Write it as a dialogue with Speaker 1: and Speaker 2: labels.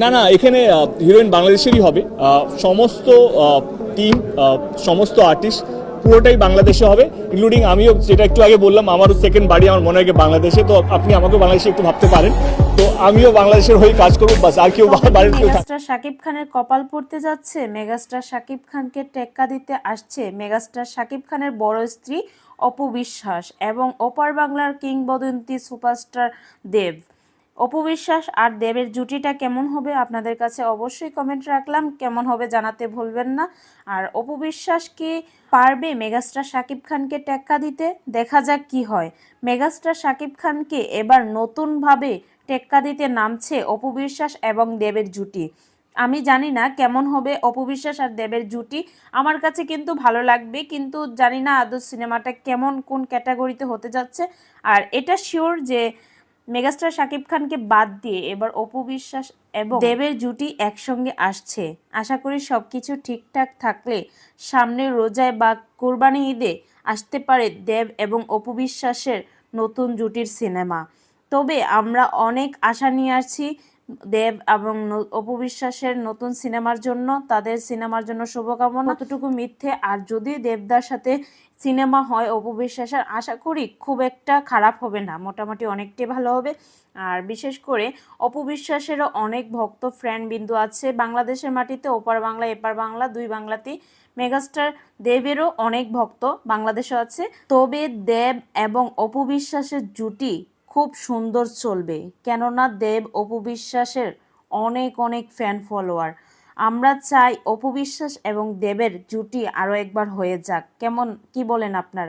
Speaker 1: না না এখানে হিরোইন বাংলাদেশেরই হবে। সমস্ত টিম সমস্ত আর্টিস্ট পুরোটাই বাংলাদেশে হবে ইনক্লুডিং আমিও যেটা একটু আগে বললাম আমারও সেকেন্ড বাড়ি আমার মনে হয় বাংলাদেশে তো আপনি আমাকেও বাংলাদেশে একটু ভাবতে পারেন। তো আমিও বাংলাদেশের হয়ে কাজ করব বাস আর কেউ বাড়ির কেউ
Speaker 2: মেগাস্টার শাকিব খানের কপাল পড়তে যাচ্ছে মেগাস্টার শাকিব খানকে টেক্কা দিতে আসছে মেগাস্টার শাকিব খানের বড় স্ত্রী অপু বিশ্বাস এবং ওপার বাংলার কিংবদন্তি সুপারস্টার দেব। অপু বিশ্বাস আর দেবের জুটিটা কেমন হবে আপনাদের কাছে অবশ্যই কমেন্ট রাখলাম। কেমন হবে জানাতে ভুলবেন না। আর অপু বিশ্বাস কি পারবে মেগাস্টার শাকিব খানকে টেক্কা দিতে? দেখা যাক কি হয়। মেগাস্টার শাকিব খানকে এবার নতুনভাবে টেক্কা দিতে নামছে অপু বিশ্বাস এবং দেবের জুটি। আমি জানি না কেমন হবে অপু বিশ্বাস আর দেবের জুটি। আমার কাছে কিন্তু ভালো লাগবে, কিন্তু জানি না আদৌ সিনেমাটা কেমন, কোন ক্যাটাগরিতে হতে যাচ্ছে। আর এটা শিওর যে মেগাস্টার শাকিব খানকে বাদ দিয়ে এবার অপু বিশ্বাস এবং দেবের জুটি একসঙ্গে আসছে। আশা করি সব কিছু ঠিকঠাক থাকলে সামনে রোজায় বা কোরবানি ঈদে আসতে পারে দেব এবং অপু বিশ্বাসের নতুন জুটির সিনেমা। তবে আমরা অনেক আশা নিয়ে আসছি দেব এবং ন- অপু বিশ্বাসের নতুন সিনেমার জন্য, তাদের সিনেমার জন্য শুভকামনা। কতটুকু মিথ্যে, আর যদি দেবদার সাথে সিনেমা হয় অপু বিশ্বাসের আশা করি খুব একটা খারাপ হবে না, মোটামুটি অনেকটাই ভালো হবে। আর বিশেষ করে অপু বিশ্বাসেরও অনেক ভক্ত ফ্রেন্ড বিন্দু আছে। বাংলাদেশের মাটিতে, ওপার বাংলা, এপার বাংলা, দুই বাংলাতেই মেগাস্টার দেবেরও অনেক ভক্ত বাংলাদেশে আছে। তবে দেব এবং অপু বিশ্বাসের জুটি খুব সুন্দর চলবে। কেননা দেব অপবিশ্বাসের অনেক অনেক ফ্যান ফলোয়ার আমরা চাই অপবিশ্বাস এবং দেবের জুটি আরও একবার হয়ে যাক। কেমন, কি বলেন আপনারা?